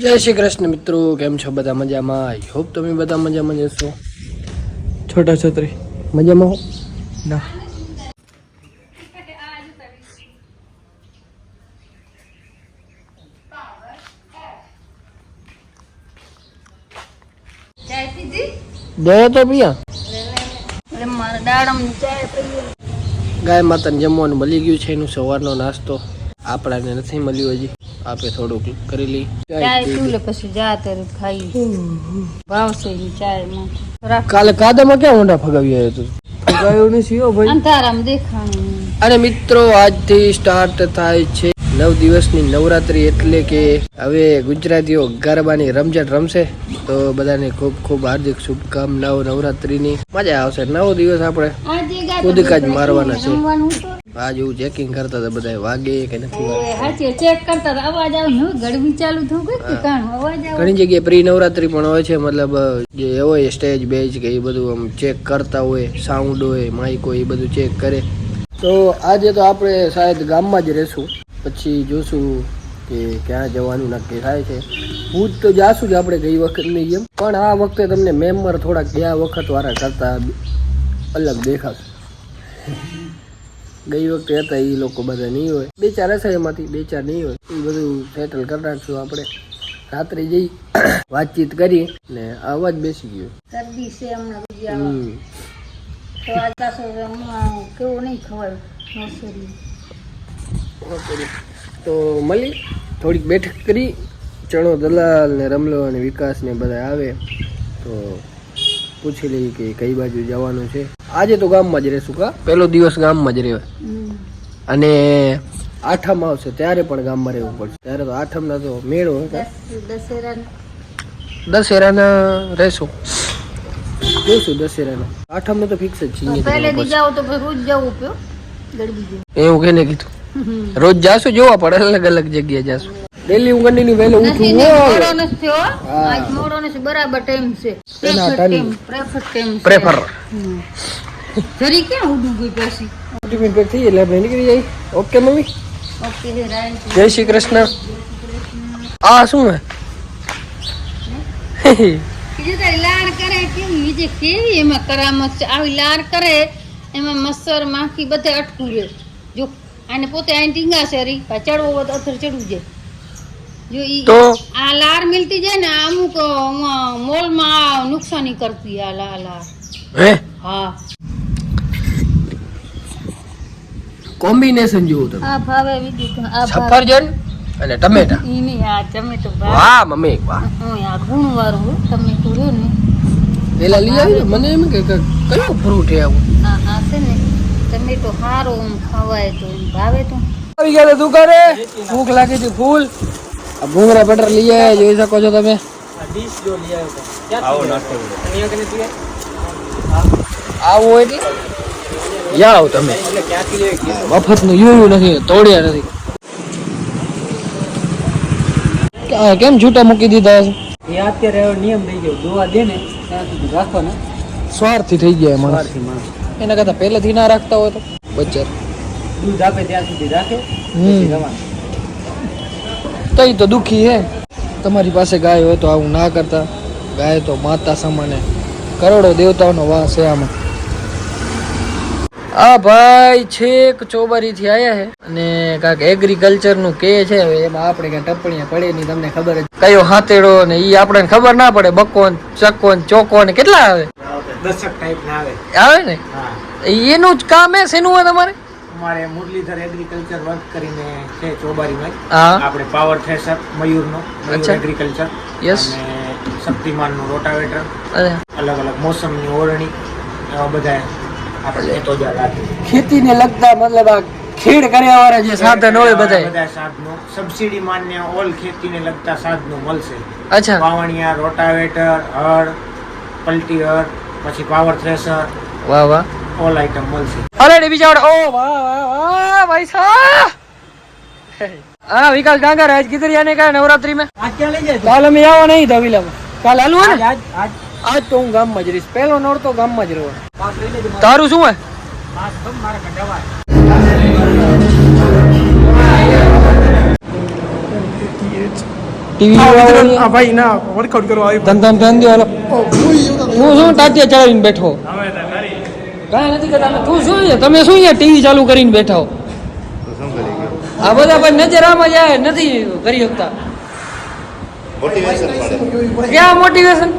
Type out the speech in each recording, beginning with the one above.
જય શ્રી કૃષ્ણ મિત્રો કેમ છો બધા મજામાં? આઈ હોપ તમે બધા મજામાં જશો છોટા છોતરી. મજામાં હો? ના. જય તો પિયા ગાય માતાને જમવાનું મળી ગયું છે એનું સવારનો નાસ્તો. આપણાને નથી મળ્યું હજી. આપે થોડુંક કરી લઈ. ચાય પીવું પછી જા ત્યારે ખાઈ. ભાવશે ઈ ચાય કાલે કાદામાં ક્યાં ઊંડા ફગાવી આવ્યો તું? ગયો નથી હો ભાઈ. અંધારામ દેખાણું અને મિત્રો આજથી સ્ટાર્ટ થાય છે નવ દિવસની નવરાત્રી એટલે કે હવે ગુજરાતીઓ ગરબાની રમઝટ રમશે. તો બધાને ખૂબ ખૂબ હાર્દિક શુભકામનાઓ નવરાત્રીની. મજા આવશે. નવ દિવસ આપણે કુદકાજ જ મારવાના છે. આજ એવું ચેકિંગ કરતા હતા બધા વાગે કે નથી હાચે ચેક કરતા હતા. અવાજ આવે હું ગરબી ચાલુ થયું કે કાણું? અવાજ આવે. ઘણી જગ્યાએ પ્રી નવરાત્રી પણ હોય છે મતલબ જે હોય સ્ટેજ બેજ કે એ બધું આમ ચેક કરતા હોય સાઉન્ડ હોય માઇક હોય એ બધું ચેક કરે. તો આજે તો આપણે શાયદ ગામમાં જ રહેશું. પછી જોશું કે ક્યાં જવાનું નક્કી થાય છે. ભૂજ તો જાશું જ આપણે ગઈ વખતની જેમ. પણ આ વખતે તમને મેમ્બર થોડાક ગયા વખત વાળા કરતા અલગ દેખાશે. ગઈ વખતે હતા એ લોકો બધા નહીં હોય. બે ચાર હશે એમાંથી બે ચાર નહીં હોય. એ બધું સેટલ કરી નાખશું આપણે. રાત્રે જઈ વાતચીત કરી ને અવાજ બેસી ગયો. શરદી છે હમણાં હમ. તો આજ કેવું નહીં ખવાય ઓકે. તો મળી થોડીક બેઠક કરી. ચણો દલાલ ને રમલો અને વિકાસ ને બધા આવે. તો પૂછી લઈએ કે કઈ બાજુ જવાનું છે. આજે તો ગામમાં જ રહેશું કા? પહેલો દિવસ ગામમાં જ રહેવાય. અને આઠમ આવશે ત્યારે પણ ગામમાં રહેવું પડશે. ત્યારે તો આઠમના તો મેળો દશેરા દશેરાના. રહેશું. જોઈશું દશેરાના. આઠમને તો ફિક્સ જ છે પહેલે જાવ તો રોજ જવું પયો એવું કેને કીધું? રોજ જાશું જોવા પડે અલગ અલગ જગ્યાએ જાશું. ડેલી હું કન્ટિન્યુ વહેલો ઉઠું હોય. મોડો નથી હો. આજ મોડો નથી બરાબર ટાઈમ છે. Prefer time. Prefer time prefer હમ. જરી ક્યાં ઉડું ગઈ પછી? ટિફિન પર થઈ એટલે આપણે નીકળી જઈએ. Okay mummy. Okay hey Ryan Jai Shri Krishna. આ શું હે? લાડ કરે કેવી બીજે કેવી એમાં કરામત છે? આવી લાડ કરે એમાં મચ્છર માખી બધે અટકું રહે જો આને પોતે આઈ ટીંગા છે રી ચડવો હોય તો અથર ચડવું જાય તો? આ લાર મિલતી જાય ને અમુક મોલમાં નુકસાની કરતી આ લા લાર. હે? હા. કોમ્બિનેશન જોવું તમે. આ ભાવે વિદ્યુત આ સફરજન અને ટમેટા. ઈની આ ટમેટો વાહ મમ્મી વાહ. હું આ ગુણ વાળું હો, ટમેટું ને. પેલા લઈ આવી મને એમ કે કયો ફ્રૂટ છે આવું? આ હા છે ને ટમેટો સારો આમ ખવાય તો ભાવે તો. આવી ગયા દુકાને? ભૂખ લાગી હતી ફૂલ. આ ભૂંગળા બટર લઈ આવ્યા જોઈ શકો છો તમે. આવો એટલે? જાઓ તમે. મફતનું જોયું નથી તોડ્યા નથી. કેમ છૂટા મૂકી દીધા છે? એ અત્યારે નિયમ થઈ ગયો. દોવા દે ને ત્યાં સુધી રાખવાના. સ્વાર્થી થઈ ગયા માણસ. એના કરતા પહેલેથી ના રાખતા હોય તો. બચાર દૂધ આપે ત્યાં સુધી રાખે હમ. પછી રવાના. તઈ તો દુઃખી હે. તમારી પાસે ગાય હોય તો આવું ના કરતા. ગાય તો માતા સમાને. કરોડો દેવતાઓનો વાસ છે આમાં. આ ભાઈ છેક ચોબારીથી આયા છે અને કાંક એગ્રીકલ્ચરનું કે છે હવે એમાં આપણે કઈ ટપણીયા પડે નહીં તમને ખબર જ. કયો હાથેડો ને ઈ આપણને ખબર ના પડે બકો ને ચક્કો ચોકો ને કેટલા આવે? દશક ટાઈપ ના આવે. આવે ને? એનું જ કામ હે શેનું હોય તમારે? અમારે મુરલીધર એગ્રીકલ્ચર વર્ક કરીને છે ચોબારીમાં આપણે પાવર થ્રેશર મયુરનો મયુર એગ્રીકલ્ચર યસ શક્તિમાનનું રોટાવેટર અલગ અલગ મોસમની ઓરણી એવા બધા આપણે ખેતીને લગતા મતલબ આ ખેડ કર્યા વાળા જે સાધન હોય બધા બધા સાધનો. સબસિડી માન્ય ઓલ ખેતીને લગતા સાધનો મળશે. અચ્છા. પાવણિયા રોટાવેટર હળ પલ્ટીહર પછી પાવર થ્રેશર વાહ વાહ. ઓલ આઈટમ મળશે અરે બીજા ઓ વાહ વાહ ભાઈ સાહેબ! હા વિકાસ ડાંગર આજ ગીતરિયા ને કા નવરાત્રી મે આજ ક્યાં લઈ જાય કાલ અમે આવો નહીં ધવીલા કાલ હાલું હે આજ આજ. આજ તો હું ગામમાં જ રહીશ. પહેલો નોર તો ગામમાં જ રહેવાનો તારું શું હે? ટીવી આ ભાઈ ના વર્કઆઉટ કરવા આવ્યો. ધંધા ધન ધન હું શું તાત્યા ચડાવીને બેઠો? કાંઈ નથી કરતા. તું શું છે તમે શું અહીંયા ટીવી ચાલુ કરીને બેઠા હો? આ બધા ભાઈ નજર આમાં જાય નથી કરી શકતા. ક્યાં મોટિવેશન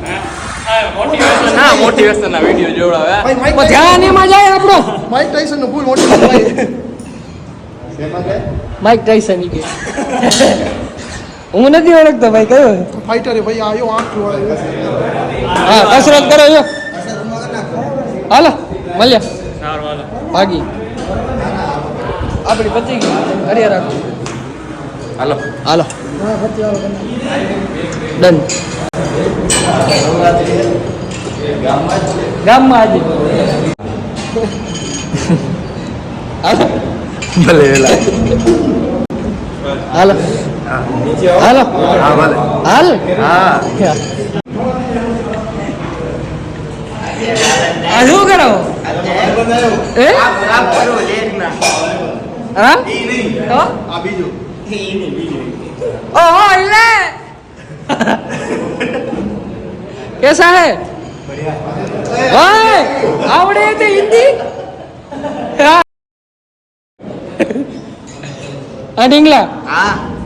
ના મોટિવેશન ના વીડિયો જોડાવે ભાઈ ધ્યાન એમાં જાય આપણો. માઇક ટાઈસનનું ફૂલ મોટિવેશન માઇક ટાઈસન કે. હું નથી ઓળખતો ભાઈ કયો? ફાઈટર ભાઈ આયો આંખ વાળો હા કસરત કરો છો. હાલો. મળ્યા ભાગી આપણી પતી ગઈ હરિયા રાખો હાલો હાલો ડન ગામમાં આજે હાલો ભલે વેલા હાલો હાલો હા ભલે હાલ હા આ શું કરો? એ હા? તો? આ બીજો ઓહો લે કેસા હે આવડે તે હિન્દી? હા.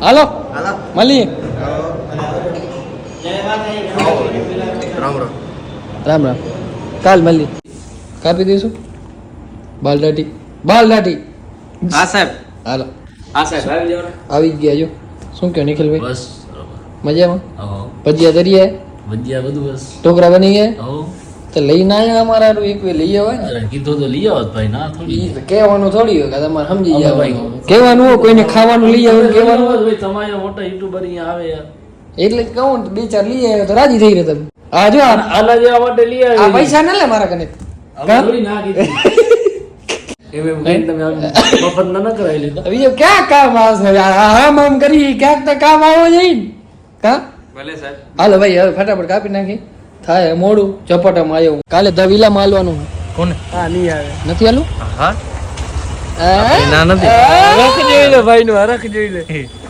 હલો. હલો. મળીએ. રામ રામ. રામ રામ. કાલ મળી. કાપી દઈશું? બાલ દાઢી. બાલ દાઢી. હા સાહેબ. હાલો. હા સાહેબ આવી જાવ આવી ગયા જો. શું કહો નિખિલભાઈ? બસ મજામાં? ભજીયા દરિયા ભજીયા બધું બસ. ઢોકરા બની ગયા? તો તો લઈને આવ્યા અમારા હારું એક વે લઈ આવે ને? કીધું તો લઈ આવત ભાઈ ના થોડી. કહેવાનું થોડી હોય કે તમારે સમજી ભાઈ- કહેવાનું હોય કોઈને ખાવાનું લઈ આવે કહેવાનું હોય. ભાઈ તમારે મોટા યુટ્યુબર અહીંયા આવે યાર. એટલે કહું બે ચાર લઈ આવ્યો તો રાજી થઈ રહ્યા તમે. હા જો આ આલા જેવા માટે લઈ આવે આ પૈસા ના લે મારા કને થોડી ના કીધી. એમ એમ તમે મફત ના કરાવી લીધા. બીજું ક્યાં કામ આવશે? આમ આમ કરી ક્યાંક તો કામ આવો જઈને. કા ભલે સાહેબ. હાલો ભાઈ હવે ફટાફટ કાપી નાખી. થાય મોડું ચપટામાં આવ્યો કાલે દવીલા માલવાનું કોને? હા નહીં આવે. નથી હાલું હા. હે? ના નથી. હરખ જોઈ લે ભાઈ નું હરખ જોઈ લે.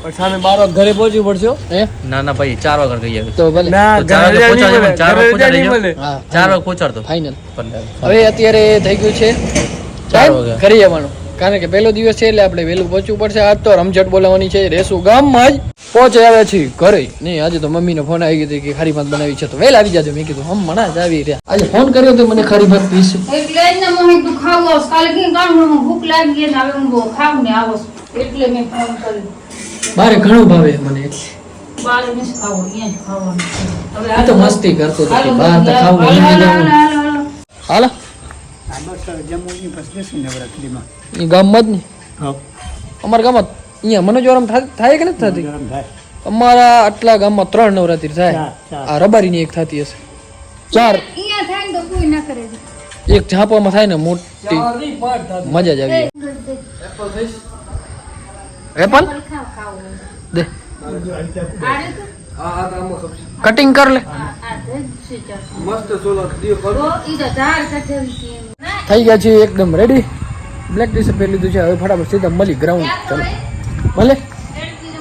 પણ સામે બાર વાગે ઘરે પહોંચવું પડશે હે. ના ના ભાઈ ચાર વાગે કહી આવે તો ભલે. ચાર વાગે ચાર વાગે પહોંચાડી દેજો. હા ચાર વાગે પહોંચાડતો. ફાઇનલ. હવે અત્યારે થઈ ગયું છે ચાર વાગે. કરી જવાનું. કારણ કે પહેલો દિવસ છે એટલે આપણે વહેલું પહોંચવું પડશે. આજ તો રમઝટ બોલાવવાની છે. રેસુ ગામમાં જ પહોંચી આવ્યા છીએ ઘરે. નહીં આજે તો મમ્મીનો ફોન આવી ગયો કે ખારી ભાત બનાવી છે. તો વહેલા આવી જાજો. મેં કીધું હમણાં જ આવી રહ્યા. આજે ફોન કર્યો તો મને ખારી ભાત પીસ. એટલે જ મને તું કાલે કે કામ મને ભૂખ લાગી ગઈ ને હવે હું ખાવ ને આવો. એટલે મેં ફોન કર્યો. મારે ઘણું ભાવે મને એટલે. બાર તો મસ્તી કરતો હતો બહાર તો ખાવું હાલો, એ ગામમાં જ ને? અમારા ગામમાં અહીંયા મનોજવરમ થાય કે નથી થતી? અમારા આટલા ગામમાં ત્રણ નવરાત્રી થાય. આ રબારીની એક થતી હશે. ચાર. અહીંયા થાય ને તો કોઈ ના કરે એક ઝાંપામાં થાય ને મોટી મજા જ આવી એપલ દે. કટિંગ કર લે. થઈ ગયા છે એકદમ રેડી બ્લેક ટી શર્ટ પહેરી લીધું છે. હવે ફટાફટ સીધા મળી ગ્રાઉન્ડ ચાલો. મળે એડકી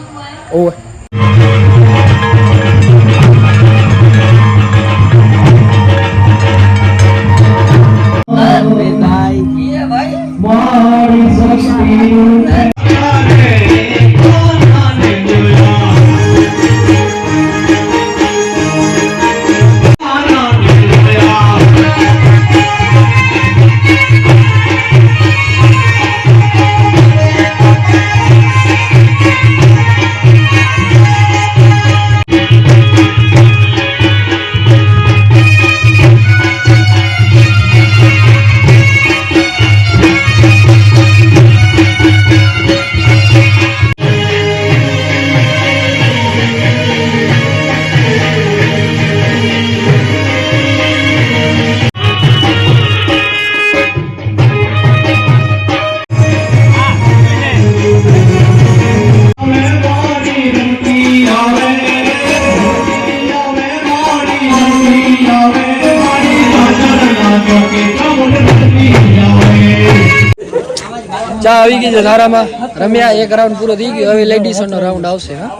છે સારામાં રમ્યા એક રાઉન્ડ પૂરો થઈ ગયો. હવે લેડીઝ નો રાઉન્ડ આવશે હા.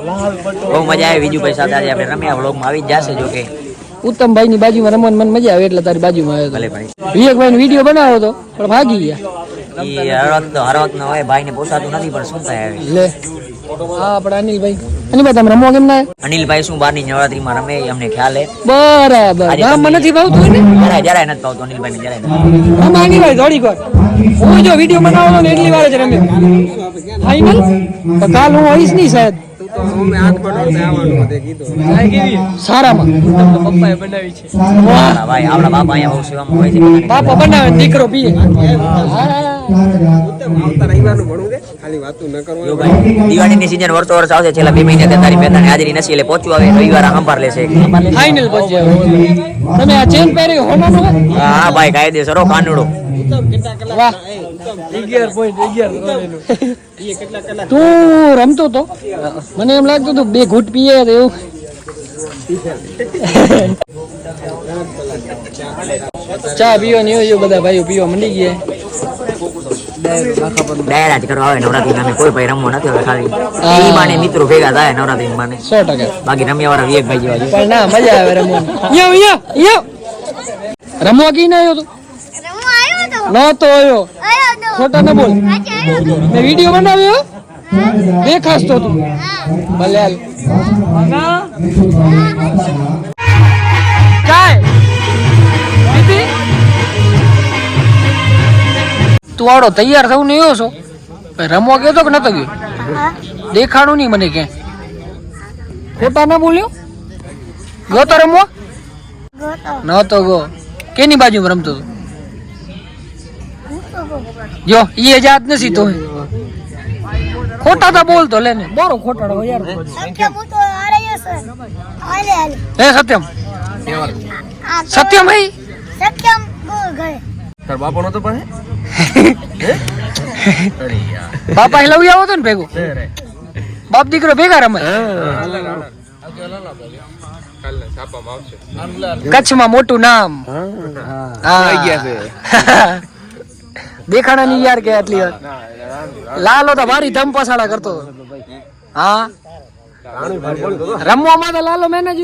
બહુ મજા આવી બીજું ભાઈ સાથે આજે આપણે રમ્યા વ્લોગમાં આવી જ જશે જો કે. ઉત્તમભાઈ ની બાજુમાં રમવાનું મને મજા આવે એટલે તારી બાજુમાં આવ્યો ભલે ભાઈ. વિવેકભાઈ નો વીડિયો બનાવ્યો હતો પણ ભાગી ગયા. હરવત તો હરવત નો હોય ભાઈને પોસાતું નથી પણ શું થાય લે. હા આપણે અનિલભાઈ અનિલભાઈ તમે રમો કેમ ના અનિલભાઈ શું બહારની નવરાત્રીમાં રમે અમને ખ્યાલ હે બરાબર આજે મને નથી ભાવતું ને જરાય જરાય નથી ભાવતું અનિલભાઈ ને જરાય નથી અનિલભાઈ દોડી ગયો હું જો વીડિયો બનાવવાનો ને એટલી વાર જ રમ્યો ફાઈનલ તો કાલ હું આવીશ નહીં સાહેબ સારામાં પપ્પાએ બનાવી છે આપણા ભાઈ બાપા બનાવે દીકરો પીએ દિવાળીની સીઝન વર્ષો વર્ષ આવશે છેલ્લા બે મહિના તારી બેતાની હાજરી નથી એટલે પહોંચવું આવે રવિવાર આ લેશે. ફાઈનલ પહોંચ્યા તમે આ ચેન પહેરી હા ભાઈ કાયદેસર કાનુડો. તું રમતો તો? મને એમ લાગતું હતું બે ઘૂંટ પીએ તો એવું. ચા પીવો ને એવું બધા ભાઈઓ પીવા મંડી ગયા. ડાયરા જ કરવા આવે નવરાત્રી નામે કોઈ ભાઈ રમવો નથી હવે ખાલી ઈ બાને મિત્રો ભેગા થાય નવરાત્રી માને બાકી રમ્યા વાળા વિવેકભાઈ જેવા પણ ના મજા આવે રમવાની. યો અહીંયા રમવા કી ના આવ્યો તો? નહોતો આવ્યો. ખોટા ન બોલ. મેં વીડિયો બનાવ્યો દેખાસ તો. તું ભલે હાલ. તું આડો તૈયાર થવું નહીં આવ્યો છો? ભાઈ રમવા ગયો તો કે નતો ગયો? દેખાણું નહીં મને ક્યાંય. ખોટા ના બોલ્યો? ગયો તો રમવા? નતો ગયો. કેની બાજુમાં રમતો હતો? જો ઈ જાત નથી તો. ખોટા તો બોલતો લે ને. બોરો ખોટાડો યાર. હે સત્યમ? સત્યમ હે સત્યમ ગયે. તાર બાપો નતો પાસે બાપા લઈ આવો તો ને ભેગો. બાપ દીકરો ભેગા રમે. કચ્છમાં મોટું નામ. હા. દેખાણા ની યાર કે આટલી લાલો તો મારી ધમ પસાડા કરતો. હા. રમવામાં તો લાલો મેને જ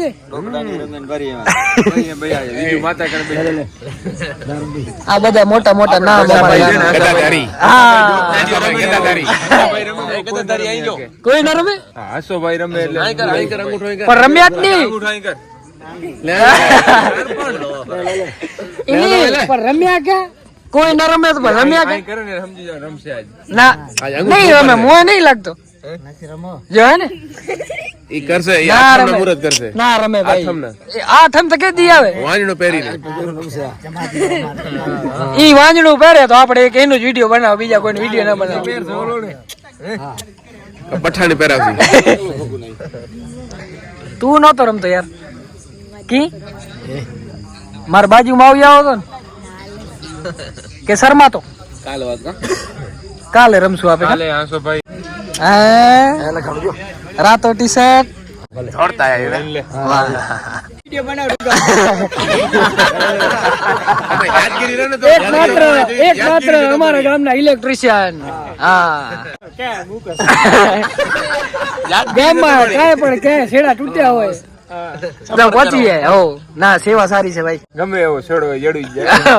આ બધા મોટા મોટા નામ કોઈ ના રમે? હાસો ભાઈ રમે પણ રમ્યા જ નહીં. પણ રમ્યા ક્યાં? કોઈ ના રમે તો પણ રમ્યા કે ના નહીં રમે મોય નહીં લાગતો. જો હે ને? ઈ કરશે ઈ આઠમ રમે. કરશે. ના રમે ભાઈ. આઠમના. એ આઠમ તો કે દી આવે. વાંજણો પહેરીને. ઈ વાંજણું પહેરે તો આપણે એક એનો જ વીડિયો બનાવો બીજા કોઈનો વીડિયો ના બનાવો. પઠાણી પહેરાવશે. તું નતો રમતો યાર. કી? મારા બાજુમાં આવી આવો તો ને? કે શરમાતો? કાલે વાત કાલે રમશું આપણે કાલે આંસો ભાઈ. હા? રાતો ટી શર્ટ એક માત્ર અમારા ગામના ઇલેક્ટ્રિશિયન હા. ગામમાં કાંઈ પણ કે છેડા તૂટ્યા હોય. તો પહોંચી જાય હો. ના સેવા સારી છે ભાઈ. ગમે એવો છોડો જડી જાય.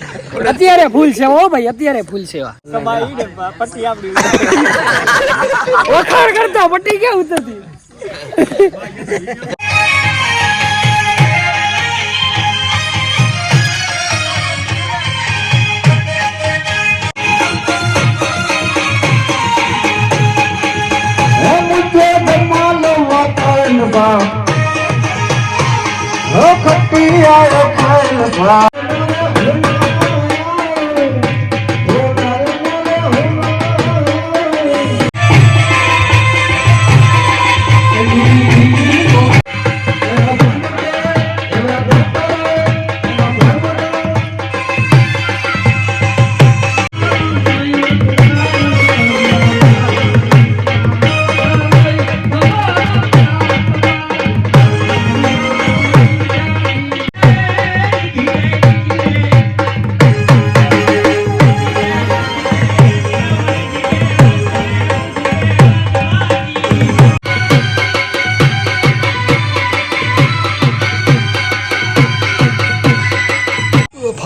અત્યારે ફૂલ છે ઓ ભાઈ અત્યારે ફૂલ છે વખાણ કરતા પટ્ટી કેમ ઉતરતી? ખટી આયો ખાલ ભા.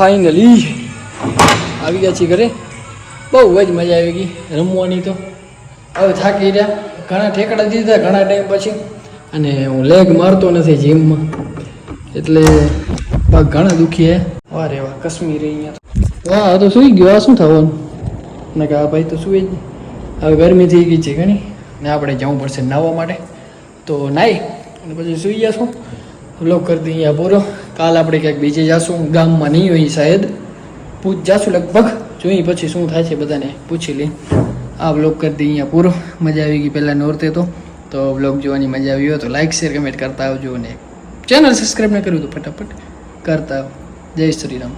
ફાઇનલી આવી ગયા છીએ ઘરે. બહુ જ મજા આવી ગઈ રમવાની તો. હવે થાકી રહ્યા. ઘણા ઠેકડા દીધા, ઘણા ટાઈમ પછી. અને હું લેગ મારતો નથી જીમમાં. એટલે પગ ઘણા દુખી હે. વાહ રે વાહ કશ્મીર અહીંયા વાહ, આ તો સુઈ ગયો. આ શું થવાનું? ને કે આ ભાઈ તો સુઈ જ હવે ગરમી થઈ ગઈ છે ઘણી. ને આપણે જવું પડશે નાહવા માટે. તો નાહી અને પછી સુઈ જશું લોક કરી દઈએ પૂરો. કાલ આપણે ક્યાંક બીજે જાશું, ગામમાં નહીં હોય શાયદ પૂછ, જાશું લગભગ. જોઈએ પછી શું થાય છે બધાને પૂછી લઈ આ બ્લોગ કરી દઈએ અહીંયા પૂરો. મજા આવી ગઈ પહેલાં નોરતે તો. તો વ્લોગ જોવાની મજા આવી હોય તો લાઇક શેર કમેન્ટ કરતા આવજો અને ચેનલ સબસ્ક્રાઈબ ન કર્યું તો ફટાફટ કરતા આવ જય શ્રી રામ.